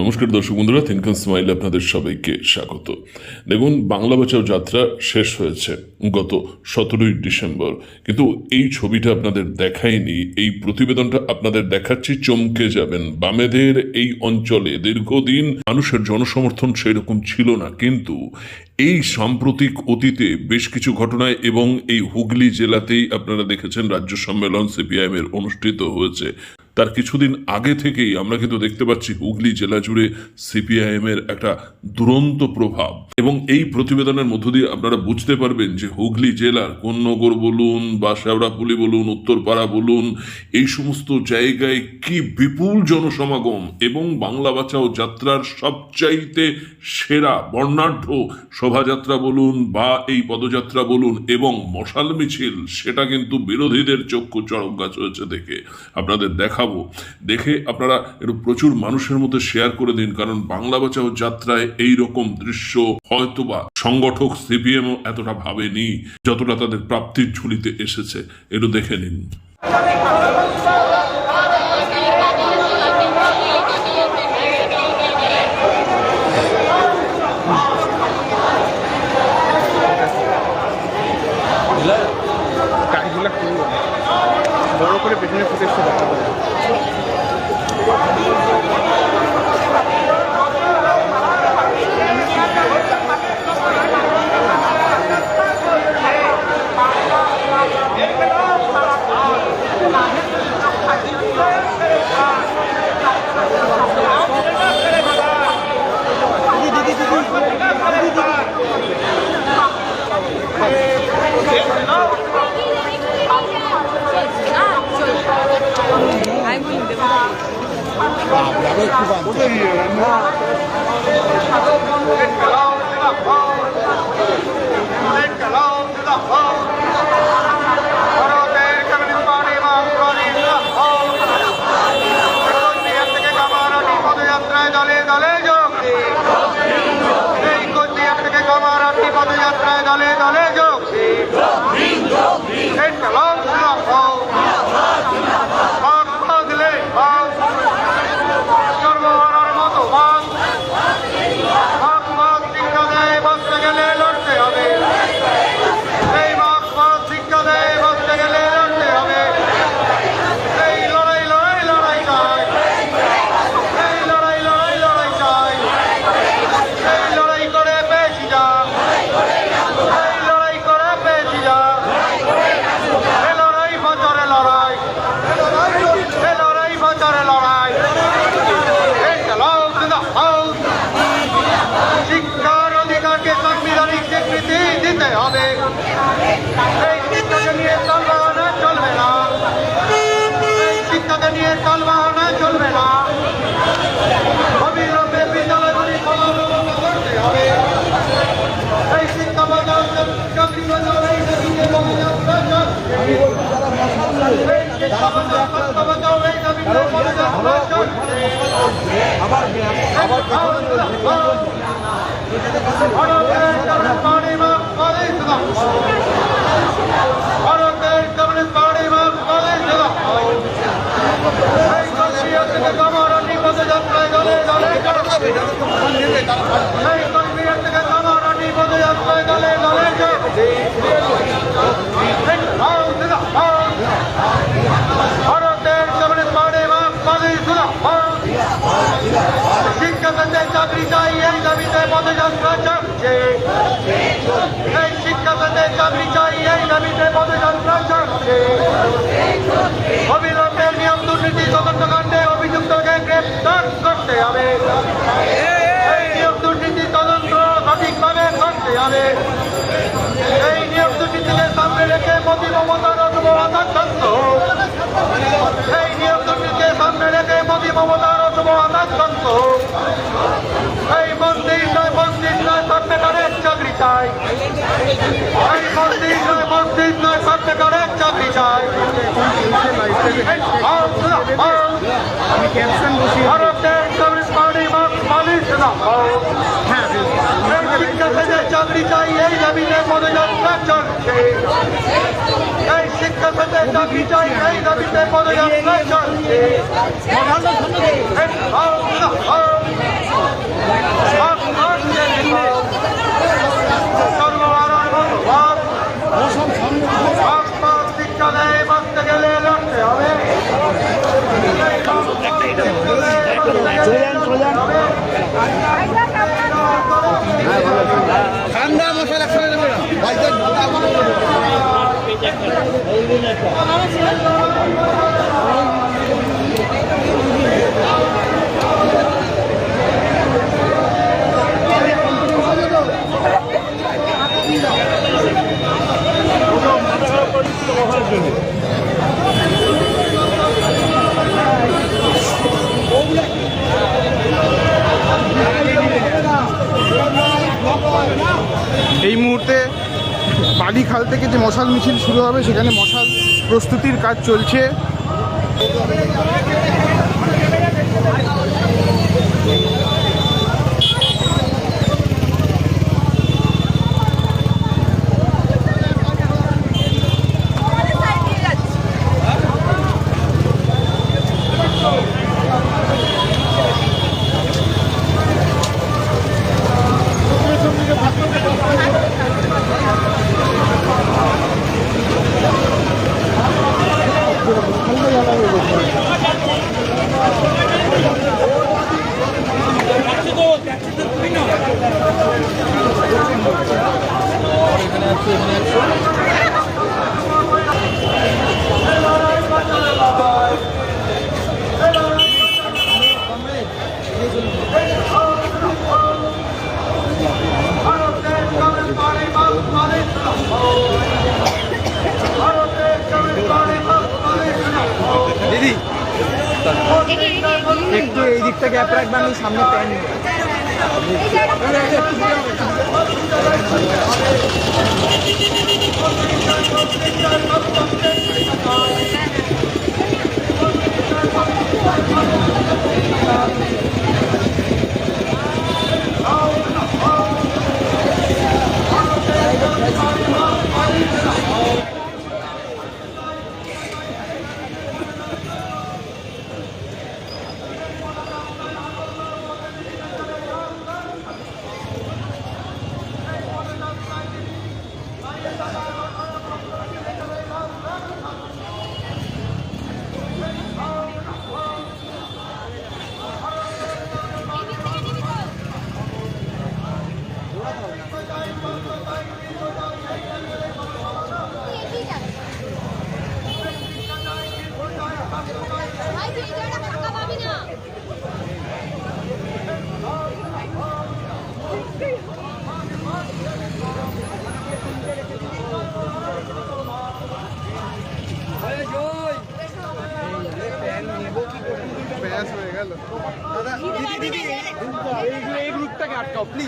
নমস্কার দর্শক বন্ধুরা থিনকন স্মাইল আপনাদের সবাইকে স্বাগত। দেখুন, বাংলা বাঁচাও যাত্রা শেষ হয়েছে গত সতেরোই ডিসেম্বর। কিন্তু এই ছবিটা আপনাদের দেখায়নি, এই প্রতিবেদনটা আপনাদের দেখাচ্ছি, চমকে যাবেন। বামেদের এই অঞ্চলে দীর্ঘদিন মানুষের জনসমর্থন সেরকম ছিল না, কিন্তু এই সাম্প্রতিক অতীতে বেশ কিছু ঘটনায় এবং এই হুগলি জেলাতেই আপনারা দেখেছেন, রাজ্য সম্মেলন সিপিআইএম এর অনুষ্ঠিত হয়েছে। তার কিছুদিন আগে থেকেই আমরা কিন্তু দেখতে পাচ্ছি হুগলি জেলা জুড়ে সিপিআইএম এর একটা দুরন্ত প্রভাব। এবং এই প্রতিবেদনের মধ্য দিয়ে আপনারা বুঝতে পারবেন যে হুগলি জেলার কোন্নগর বলুন, বা শেওড়াপুলি বলুন, উত্তরপাড়া বলুন, এই সমস্ত জায়গায় কি বিপুল জনসমাগম এবং বাংলা বাঁচাও যাত্রার সবচাইতে সেরা বর্ণাঢ্য শোভাযাত্রা বলুন, বা এই পদযাত্রা বলুন এবং মশাল মিছিল, সেটা কিন্তু বিরোধীদের চক্ষু চড়ক গাছ হয়েছে দেখে। আপনাদের দেখাবো দেখে আপনারা একটু প্রচুর মানুষের মধ্যে শেয়ার করে দিন, কারণ বাংলা বাঁচাও যাত্রায় এই রকম দৃশ্য হয়তোবা সংগঠক সিপিএম এতটা ভাবেনি, যতটা তাদের প্রাপ্তির ঝুলিতে এসেছে। একটু দেখে নিন। বড় করে পেছনে ফুটেজটা দেখাবো কামারহাটি পদযাত্রায় দলে দলে যোগ দিন। এই কলম জিন্দাবাদ। বাঘ বাঁধলে বাঘ। সর্বহারার মতো বাঘ। বাঘ বাঘ শিক্ষা দেয়, বাঁচতে গেলে লড়তে হবে। এই বাঘ বাঘ শিক্ষা দেয়, বাঁচতে গেলে লড়তে হবে। এই লড়াই লড়াই লড়াই চাই এই লড়াই লড়াই লড়াই চাই এই লড়াই করে পেয়েছি যা এই লড়াই করে পেয়েছি যা এ লড়াই বাজারে লড়াই এ লড়াই বাজারে লড়াই এই চালাও জিন্দাবাদ। শিক্ষার অধিকারকে সাংবিধানিক স্বীকৃতি দিতে হবে। এই শিক্ষাকে নিয়ে চলবানা চলবে না। এই শিক্ষাকে নিয়ে চলবানা চলবে না। অবিলম্বে বিদ্যালয়গুলি পুনরুদ্ধার করতে হবে। এই শিক্ষা বাজার চাকরি বাজার এই দাবিতে পদযাত্রা চলছে। এই শিক্ষা বাজার স্বাস্থ্য বাজার এই দাবিতে পদযাত্রা চলছে। ভারতের কমিউনিস্ট পার্টি বাংলাদেশ জিন্দাবাদ। ভারতের কমিউনিস্ট পার্টি বাংলাদেশ জিন্দাবাদ। এই কলকাতা থেকে কামারানি পদযাত্রায় দলে দলে যাচ্ছে। এই কলকাতা থেকে কামারানি পদযাত্রায় দলে দলে যাচ্ছে। এই লাল জিন্দাবাদ। ভারতের কমিউনিস্ট পার্টি বাংলাদেশ জিন্দাবাদ। শিক্ষাখাতে চাকরি চাই, এই দাবিতে পদযাত্রা চলছে শিক্ষাখাতে চাকরি চাই, এই দাবিতে পদযাত্রা চলছে অবিলম্বে নিয়ম দুর্নীতি তদন্ত কাণ্ডে অভিযুক্তকে গ্রেপ্তার করতে হবে। নিয়ম দুর্নীতি তদন্ত সঠিকভাবে করতে হবে। এই নিয়ম দুর্নীতিকে সামনে রেখে মোদী মমতার অসুবহাতাক্রান্ত এই নিয়ম দুর্নীতিকে সামনে রেখে মোদী মমতার অসুবহাতাক্রান্ত এই মন্দির নয় মন্দির নয় চাকরি চাই। এই মন্দির নয় মন্দির নয় সত্যকারের চাকরি চাই। ভারতের কমিউনিস্ট পার্টি মালিক হ্যাঁ এই শিক্ষা থেকে চাকরি চাই এই দাবিতে পদযাত্রা চলছে। এই শিক্ষা থেকে চাকরি চাই এই দাবিতে পদযাত্রা চলছে এই ভারত, ভারত, ঠান্ডা মশলা একসাথে দেবে না এই বালিখাল থেকে যে মশাল মিছিল শুরু হবে সেখানে মশাল প্রস্তুতির কাজ চলছে। একটু এই দিকটা গ্যাপ রাখবে আমি সামনে প্যান নেব ভাই করবে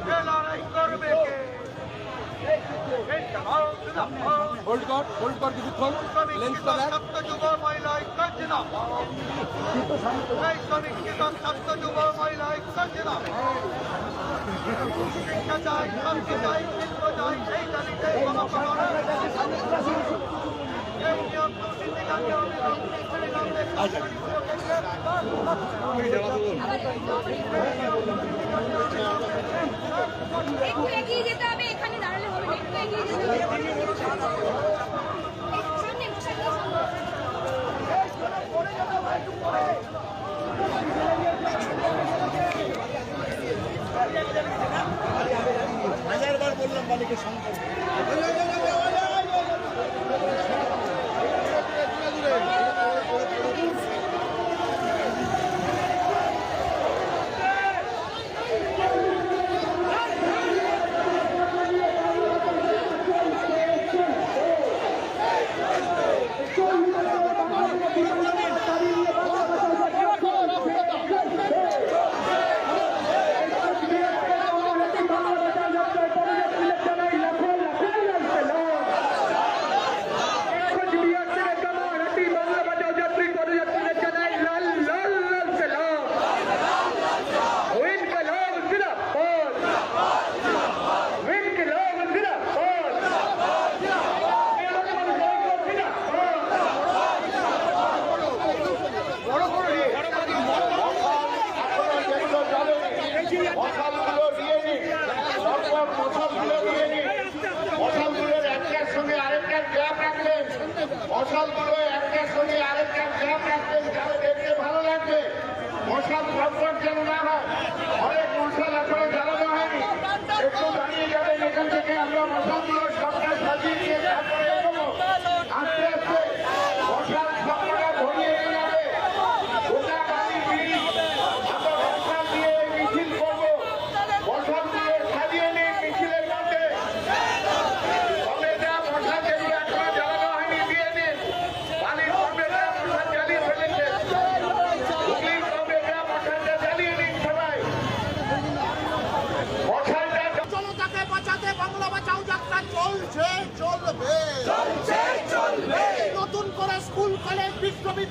কে হোল্ড কর হোল্ড কর কিছুক্ষণ লেন্সটা দেখ জিন্দাবাদ এই শ্রমিকৃত ছাত্র যুব মহিলা ঐক্য জিন্দাবাদ শিক্ষা একটু এগিয়ে যেতে হবে, এখানে দাঁড়ালে হবে একটু এগিয়ে যেতে হবে। এরকম মশাল তুলে তুলে নিয়ে মশাল তুলে একটার সঙ্গে আরেকটার গ্যাপ রাখলেন মশাল তুলে দেখতে ভালো লাগবে। মশাল সংকট যেন না হয়, অনেক মশাল আমরা মশালগুলো সবটা সাজিয়ে দিয়ে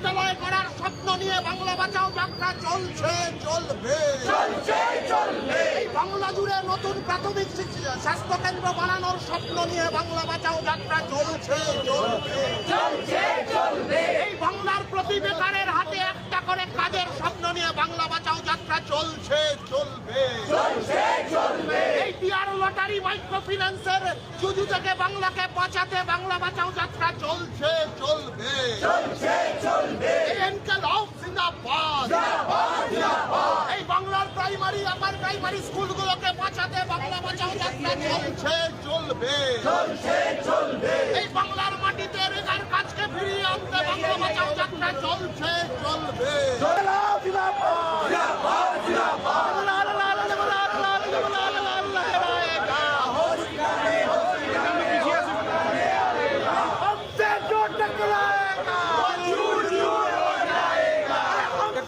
বিশ্ববিদ্যালয় করার স্বপ্ন নিয়ে বাংলা বাঁচাও যাত্রা চলছে চলবে। চলছে চলবে। এই বাংলা জুড়ে নতুন প্রাথমিক স্বাস্থ্য কেন্দ্র বানানোর স্বপ্ন নিয়ে বাংলা বাঁচাও যাত্রা চলছে চলবে। চলছে চলবে। এই বাংলার প্রতি বেকারের হাতে একটা করে কাজের স্বপ্ন নিয়ে বাংলা বাঁচাও যাত্রা চলছে চলবে চলছে বিয়ার লটারি মাইক্রো ফিন্যান্সের জুজু থেকে বাংলাকে বাঁচাতে বাংলা বাঁচাও যাত্রা চলছে চলবে। চলছে চলবে। এনকালাব জিন্দাবাদ। এই বাংলার প্রাইমারি আপার প্রাইমারি স্কুলগুলোকে বাঁচাতে বাংলা বাঁচাও যাত্রা চলছে চলবে। চলছে চলবে। এই বাংলার মাটিতে রেগার কাজকে ফিরিয়ে আনতে বাংলা বাঁচাও যাত্রা চলছে চলবে।